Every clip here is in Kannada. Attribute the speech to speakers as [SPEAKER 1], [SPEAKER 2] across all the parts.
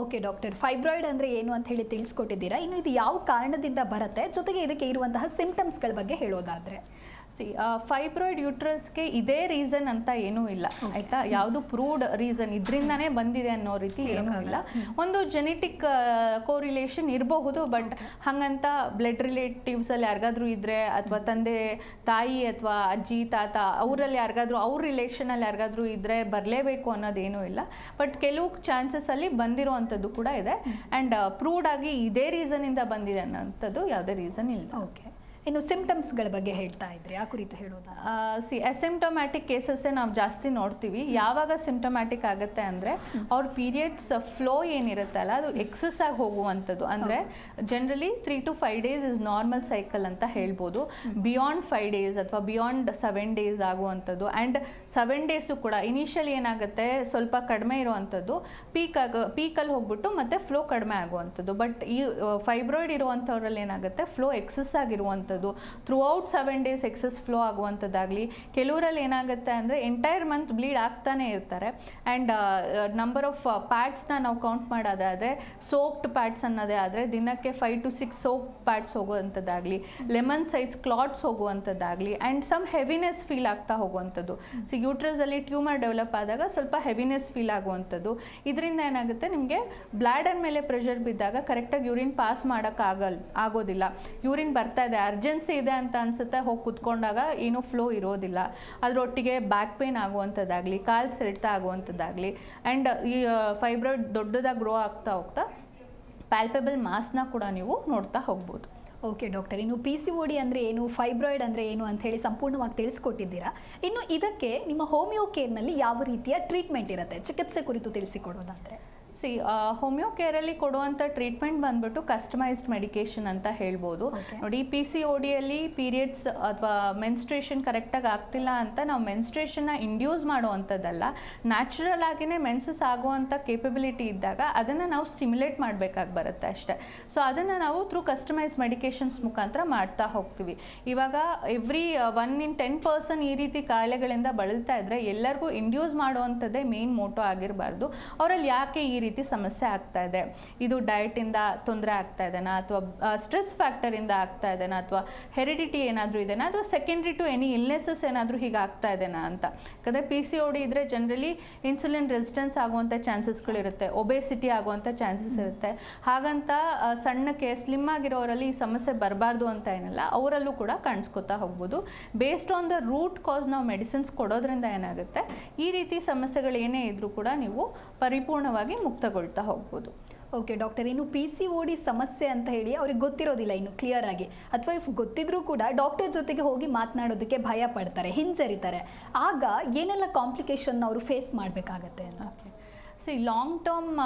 [SPEAKER 1] ಓಕೆ ಡಾಕ್ಟರ್, ಫೈಬ್ರಾಯ್ಡ್ ಅಂದರೆ ಏನು ಅಂತ ಹೇಳಿ ತಿಳಿಸ್ಕೊಟ್ಟಿದ್ದೀರಾ? ಇನ್ನು ಇದು ಯಾವ ಕಾರಣದಿಂದ ಬರುತ್ತೆ? ಜೊತೆಗೆ ಇದಕ್ಕೆ ಇರುವಂತಹ ಸಿಂಪ್ಟಮ್ಸ್ಗಳ ಬಗ್ಗೆ ಹೇಳೋದಾದ್ರೆ.
[SPEAKER 2] ಸಿ ಫೈಬ್ರಾಯ್ಡ್ ಯೂಟ್ರಸ್ಗೆ ಇದೇ ರೀಸನ್ ಅಂತ ಏನೂ ಇಲ್ಲ. ಆಯಿತಾ? ಯಾವುದು ಪ್ರೂವ್ಡ್ ರೀಸನ್ ಇದರಿಂದನೇ ಬಂದಿದೆ ಅನ್ನೋ ರೀತಿ ಏನೂ ಇಲ್ಲ. ಒಂದು ಜೆನೆಟಿಕ್ ಕೋರಿಲೇಷನ್ ಇರಬಹುದು ಬಟ್ ಹಂಗಂತ ಬ್ಲಡ್ ರಿಲೇಟಿವ್ಸಲ್ಲಿ ಯಾರಿಗಾದ್ರೂ ಇದ್ರೆ ಅಥವಾ ತಂದೆ ತಾಯಿ ಅಥವಾ ಅಜ್ಜಿ ತಾತ ಅವರಲ್ಲಿ ಯಾರಿಗಾದ್ರೂ ಅವ್ರ ರಿಲೇಷನಲ್ಲಿ ಯಾರಿಗಾದ್ರೂ ಇದ್ರೆ ಬರಲೇಬೇಕು ಅನ್ನೋದೇನೂ ಇಲ್ಲ. ಬಟ್ ಕೆಲವು ಚಾನ್ಸಸ್ಸಲ್ಲಿ ಬಂದಿರುವಂಥದ್ದು ಕೂಡ ಇದೆ. ಆ್ಯಂಡ್ ಪ್ರೂವ್ಡ್ ಆಗಿ ಇದೇ ರೀಸನಿಂದ ಬಂದಿದೆ ಅನ್ನೋಂಥದ್ದು ಯಾವುದೇ ರೀಸನ್ ಇಲ್ಲ.
[SPEAKER 1] ಓಕೆ ಇನ್ನು ಸಿಂಪ್ಟಮ್ಸ್ಗಳ ಬಗ್ಗೆ ಹೇಳ್ತಾ ಇದ್ರಿ. ಆ ಕುರಿತು ಹೇಳೋದಾ
[SPEAKER 2] ಸಿ ಅಸಿಂಪ್ಟೊಮ್ಯಾಟಿಕ್ ಕೇಸಸ್ಸೇ ನಾವು ಜಾಸ್ತಿ ನೋಡ್ತೀವಿ. ಯಾವಾಗ ಸಿಂಪ್ಟೊಮ್ಯಾಟಿಕ್ ಆಗುತ್ತೆ ಅಂದರೆ ಅವ್ರ ಪೀರಿಯಡ್ಸ್ ಫ್ಲೋ ಏನಿರುತ್ತಲ್ಲ ಅದು ಎಕ್ಸಸ್ ಆಗಿ ಹೋಗುವಂಥದ್ದು. ಅಂದರೆ generally three to five days is normal cycle ಅಂತ ಹೇಳ್ಬೋದು. ಬಿಯಾಂಡ್ ಫೈವ್ ಡೇಸ್ ಅಥವಾ ಬಿಯಾಂಡ್ ಸೆವೆನ್ ಡೇಸ್ ಆಗುವಂಥದ್ದು. ಆ್ಯಂಡ್ ಸೆವೆನ್ ಡೇಸು ಕೂಡ ಇನಿಷಿಯಲ್ ಏನಾಗುತ್ತೆ ಸ್ವಲ್ಪ ಕಡಿಮೆ ಇರುವಂಥದ್ದು. ಪೀಕ್ ಆಗ ಪೀಕಲ್ಲಿ ಹೋಗ್ಬಿಟ್ಟು ಮತ್ತೆ ಫ್ಲೋ ಕಡಿಮೆ ಆಗುವಂಥದ್ದು. ಬಟ್ ಈ ಫೈಬ್ರಾಯ್ಡ್ ಇರುವಂಥವ್ರಲ್ಲಿ ಏನಾಗುತ್ತೆ ಫ್ಲೋ ಎಕ್ಸಸ್ ಆಗಿರುವಂಥದ್ದು. Throughout seven days excess flow ಆಗುವಂಥದ್ದಾಗಲಿ ಕೆಲವರಲ್ಲಿ ಏನಾಗುತ್ತೆ ಅಂದರೆ ಎಂಟೈರ್ ಮಂತ್ ಬ್ಲೀಡ್ ಆಗ್ತಾನೆ ಇರ್ತಾರೆ. ಆ್ಯಂಡ್ ನಂಬರ್ ಆಫ್ ಪ್ಯಾಡ್ಸ್ನ ನಾವು ಕೌಂಟ್ ಮಾಡೋದಾದರೆ ಸೋಪ್ಡ್ ಪ್ಯಾಡ್ಸ್ ಅನ್ನೋದೇ ಆದರೆ ದಿನಕ್ಕೆ five to six soap pads ಹೋಗುವಂಥದ್ದಾಗಲಿ lemon size clots ಹೋಗುವಂಥದ್ದಾಗಲಿ ಆ್ಯಂಡ್ ಸಮ್ ಹೆವಿನೆಸ್ ಫೀಲ್ ಆಗ್ತಾ ಹೋಗುವಂಥದ್ದು. ಸಿ ಯೂಟ್ರಸಲ್ಲಿ ಟ್ಯೂಮರ್ ಡೆವಲಪ್ ಆದಾಗ ಸ್ವಲ್ಪ ಹೆವಿನೆಸ್ ಫೀಲ್ ಆಗುವಂಥದ್ದು. ಇದರಿಂದ ಏನಾಗುತ್ತೆ ನಿಮಗೆ ಬ್ಲ್ಯಾಡರ್ ಮೇಲೆ ಪ್ರೆಷರ್ ಬಿದ್ದಾಗ ಕರೆಕ್ಟಾಗಿ ಯೂರಿನ್ ಪಾಸ್ ಮಾಡೋಕ್ಕಾಗಲ್ ಆಗೋದಿಲ್ಲ. ಯೂರಿನ್ ಬರ್ತಾ ಇದೆ ಅರ್ಜೆನ್ಸಿ ಇದೆ ಅಂತ ಅನ್ಸುತ್ತೆ, ಹೋಗಿ ಕುತ್ಕೊಂಡಾಗ ಏನೂ ಫ್ಲೋ ಇರೋದಿಲ್ಲ. ಅದರೊಟ್ಟಿಗೆ ಬ್ಯಾಕ್ ಪೇನ್ ಆಗುವಂಥದ್ದಾಗಲಿ, ಕಾಲು ಸೆಳೆತ ಆಗುವಂಥದ್ದಾಗಲಿ ಆ್ಯಂಡ್ ಈ ಫೈಬ್ರಾಯ್ಡ್ ದೊಡ್ಡದಾಗಿ ಗ್ರೋ ಆಗ್ತಾ ಹೋಗ್ತಾ ಪ್ಯಾಲ್ಪೇಬಲ್ ಮಾಸ್ನ ಕೂಡ ನೀವು ನೋಡ್ತಾ ಹೋಗ್ಬೋದು.
[SPEAKER 1] ಓಕೆ ಡಾಕ್ಟರ್ ಇನ್ನು ಪಿ ಸಿ ಡಿ ಅಂದರೆ ಏನು ಫೈಬ್ರಾಯ್ಡ್ ಅಂದರೆ ಏನು ಅಂತ ಹೇಳಿ ಸಂಪೂರ್ಣವಾಗಿ ತಿಳಿಸ್ಕೊಟ್ಟಿದ್ದೀರಾ? ಇನ್ನು ಇದಕ್ಕೆ ನಿಮ್ಮ ಹೋಮಿಯೋ ಕೇರ್ನಲ್ಲಿ ಯಾವ ರೀತಿಯ ಟ್ರೀಟ್ಮೆಂಟ್ ಇರುತ್ತೆ? ಚಿಕಿತ್ಸೆ ಕುರಿತು ತಿಳಿಸಿಕೊಡೋದಾದ್ರೆ.
[SPEAKER 2] ಸಿ ಹೋಮಿಯೋ ಕೇರಲ್ಲಿ ಕೊಡುವಂಥ ಟ್ರೀಟ್ಮೆಂಟ್ ಬಂದ್ಬಿಟ್ಟು ಕಸ್ಟಮೈಸ್ಡ್ ಮೆಡಿಕೇಶನ್ ಅಂತ ಹೇಳ್ಬೋದು. ನೋಡಿ ಪಿ ಸಿ ಒ ಡಿಯಲ್ಲಿ ಪೀರಿಯಡ್ಸ್ ಅಥವಾ ಮೆನ್ಸ್ಟ್ರೇಷನ್ ಕರೆಕ್ಟಾಗಿ ಆಗ್ತಿಲ್ಲ ಅಂತ ನಾವು ಮೆನ್ಸ್ಟ್ರೇಷನ್ನ ಇಂಡ್ಯೂಸ್ ಮಾಡುವಂಥದ್ದಲ್ಲ ನ್ಯಾಚುರಲ್ ಆಗಿನೇ ಮೆನ್ಸಸ್ ಆಗುವಂಥ ಕೇಪಬಿಲಿಟಿ ಇದ್ದಾಗ ಅದನ್ನು ನಾವು ಸ್ಟಿಮ್ಯುಲೇಟ್ ಮಾಡಬೇಕಾಗಿ ಬರುತ್ತೆ ಅಷ್ಟೇ. ಸೊ ಅದನ್ನು ನಾವು ಥ್ರೂ ಕಸ್ಟಮೈಸ್ ಮೆಡಿಕೇಶನ್ಸ್ ಮುಖಾಂತರ ಮಾಡ್ತಾ ಹೋಗ್ತೀವಿ. ಇವಾಗ every one in ten person ಈ ರೀತಿ ಕಾಯಿಲೆಗಳಿಂದ ಬಳಲ್ತಾ ಇದ್ದರೆ ಎಲ್ಲರಿಗೂ ಇಂಡ್ಯೂಸ್ ಮಾಡುವಂಥದ್ದೇ ಮೇನ್ ಮೋಟೋ ಆಗಿರಬಾರ್ದು. ಅವರಲ್ಲಿ ಯಾಕೆ ಈ ರೀತಿ ಸಮಸ್ಯೆ ಆಗ್ತಾ ಇದೆ. ಇದು ಡಯಟಿಂದ ತೊಂದರೆ ಆಗ್ತಾ ಇದೆನಾ? ಅಥವಾ ಸ್ಟ್ರೆಸ್ ಫ್ಯಾಕ್ಟರಿಂದ ಆಗ್ತಾ ಇದೆನಾ? ಅಥವಾ ಹೆರಿಡಿಟಿ ಏನಾದರೂ ಇದೆನಾ? ಅಥವಾ ಸೆಕೆಂಡ್ರಿ ಟು ಎನಿ ಇಲ್ನೆಸಸ್ ಏನಾದರೂ ಹೀಗೆ ಆಗ್ತಾ ಇದೆನಾ ಅಂತ. ಯಾಕಂದರೆ ಪಿ ಸಿ ಡಿ ಇದ್ದರೆ ಜನರಲಿ ಇನ್ಸುಲಿನ್ ರೆಸಿಸ್ಟೆನ್ಸ್ ಆಗುವಂಥ ಚಾನ್ಸಸ್ಗಳಿರುತ್ತೆ ಒಬೇಸಿಟಿ ಆಗುವಂಥ ಚಾನ್ಸಸ್ ಇರುತ್ತೆ. ಹಾಗಂತ ಸಣ್ಣಕ್ಕೆ ಸ್ಲಿಮ್ ಆಗಿರೋರಲ್ಲಿ ಈ ಸಮಸ್ಯೆ ಬರಬಾರ್ದು ಅಂತ ಏನಲ್ಲ. ಅವರಲ್ಲೂ ಕೂಡ ಕಾಣಿಸ್ಕೊತಾ ಹೋಗ್ಬೋದು. Based on the root cause ನಾವು ಮೆಡಿಸಿನ್ಸ್ ಕೊಡೋದ್ರಿಂದ ಏನಾಗುತ್ತೆ? ಈ ರೀತಿ ಸಮಸ್ಯೆಗಳು ಏನೇ ಇದ್ರೂ ಕೂಡ ನೀವು ಪರಿಪೂರ್ಣವಾಗಿ ಮುಕ್ತಗೊಳ್ತಾ ಹೋಗ್ಬೋದು.
[SPEAKER 1] ಓಕೆ ಡಾಕ್ಟರ್ ಇನ್ನು ಪಿ ಸಿ ಓ ಡಿ ಸಮಸ್ಯೆ ಅಂತ ಹೇಳಿ ಅವ್ರಿಗೆ ಗೊತ್ತಿರೋದಿಲ್ಲ ಇನ್ನು ಕ್ಲಿಯರ್ ಆಗಿ. ಅಥವಾ ಇಫ್ ಗೊತ್ತಿದ್ರೂ ಕೂಡ ಡಾಕ್ಟರ್ ಜೊತೆಗೆ ಹೋಗಿ ಮಾತನಾಡೋದಕ್ಕೆ ಭಯ ಪಡ್ತಾರೆ ಹಿಂಜರಿತಾರೆ. ಆಗ ಏನೆಲ್ಲ ಕಾಂಪ್ಲಿಕೇಶನ್ ಅವರು ಫೇಸ್ ಮಾಡಬೇಕಾಗತ್ತೆ ಅಂತ?
[SPEAKER 2] ಸಿ ಲಾಂಗ್ ಟರ್ಮ್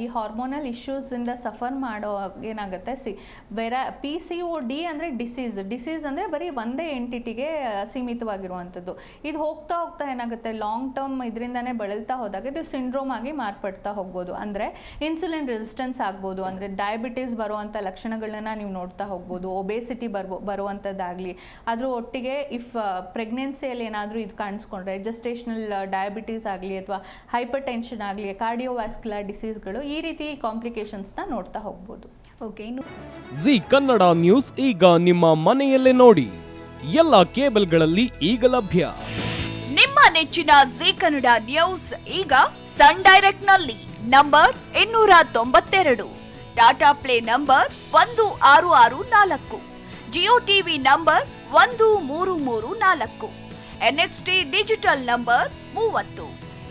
[SPEAKER 2] ಈ ಹಾರ್ಮೋನಲ್ ಇಶ್ಯೂಸಿಂದ ಸಫರ್ ಮಾಡೋ ಏನಾಗುತ್ತೆ? ಸಿ ಬೇರೆ ಪಿ ಸಿ ಒ ಡಿ ಅಂದರೆ ಡಿಸೀಸ್ ಡಿಸೀಸ್ ಅಂದರೆ ಬರೀ ಒಂದೇ ಎಂಟಿಟಿಗೆ ಸೀಮಿತವಾಗಿರುವಂಥದ್ದು. ಇದು ಹೋಗ್ತಾ ಹೋಗ್ತಾ ಏನಾಗುತ್ತೆ? ಲಾಂಗ್ ಟರ್ಮ್ ಇದರಿಂದನೇ ಬಳಲ್ತಾ ಹೋದಾಗ ಇದು ಸಿಂಡ್ರೋಮ್ ಆಗಿ ಮಾರ್ಪಡ್ತಾ ಹೋಗ್ಬೋದು. ಅಂದರೆ ಇನ್ಸುಲಿನ್ ರೆಸಿಸ್ಟೆನ್ಸ್ ಆಗ್ಬೋದು. ಅಂದರೆ ಡಯಾಬಿಟೀಸ್ ಬರುವಂಥ ಲಕ್ಷಣಗಳನ್ನ ನೀವು ನೋಡ್ತಾ ಹೋಗ್ಬೋದು. ಒಬೇಸಿಟಿ ಬರ್ಬೋ, ಬರುವಂಥದ್ದಾಗಲಿ. ಅದ್ರ ಒಟ್ಟಿಗೆ ಇಫ್ ಪ್ರೆಗ್ನೆನ್ಸಿಯಲ್ಲಿ ಏನಾದರೂ ಇದು ಕಾಣಿಸ್ಕೊಂಡ್ರೆ ಜಸ್ಟೇಷನಲ್ ಡಯಾಬಿಟೀಸ್ ಆಗಲಿ ಅಥವಾ ಹೈಪರ್ ಟೆನ್ಷನ್ ಆಗಲಿ ಕಾರ್ಡಿಯೋವ್ಯಾಸ್ಕ್ಯುಲರ್ ಡಿಸೀಸ್ಗಳು ಈ ರೀತಿ ಕಾಂಪ್ಲಿಕೇಶನ್ಸ್ನ ನೋಡ್ತಾ ಹೋಗ್ಬೋದು.
[SPEAKER 1] ಓಕೆ ಇನ್ನು
[SPEAKER 3] ಜಿ ಕನ್ನಡ ನ್ಯೂಸ್ ಈಗ ನಿಮ್ಮ ಮನೆಯಲ್ಲೇ ನೋಡಿ. ಎಲ್ಲ ಕೇಬಲ್ಗಳಲ್ಲಿ ಈಗ ಲಭ್ಯ.
[SPEAKER 4] ನಿಮ್ಮ ನೆಚ್ಚಿನ ಜಿ ಕನ್ನಡ ನ್ಯೂಸ್ ಈಗ ಸನ್ ಡೈರೆಕ್ಟ್ನಲ್ಲಿ ನಂಬರ್ ಇನ್ನೂರ ತೊಂಬತ್ತೆರಡು. ಟಾಟಾ ಪ್ಲೇ ನಂಬರ್ ಒಂದು ಆರು ಆರು ನಾಲ್ಕು. ಜಿಯೋ ಟಿವಿ ನಂಬರ್ ಒಂದು ಮೂರು ಮೂರು ನಾಲ್ಕು. ಎನ್ಎಕ್ಸ್ಟಿ ಡಿಜಿಟಲ್ ನಂಬರ್ ಮೂವತ್ತು.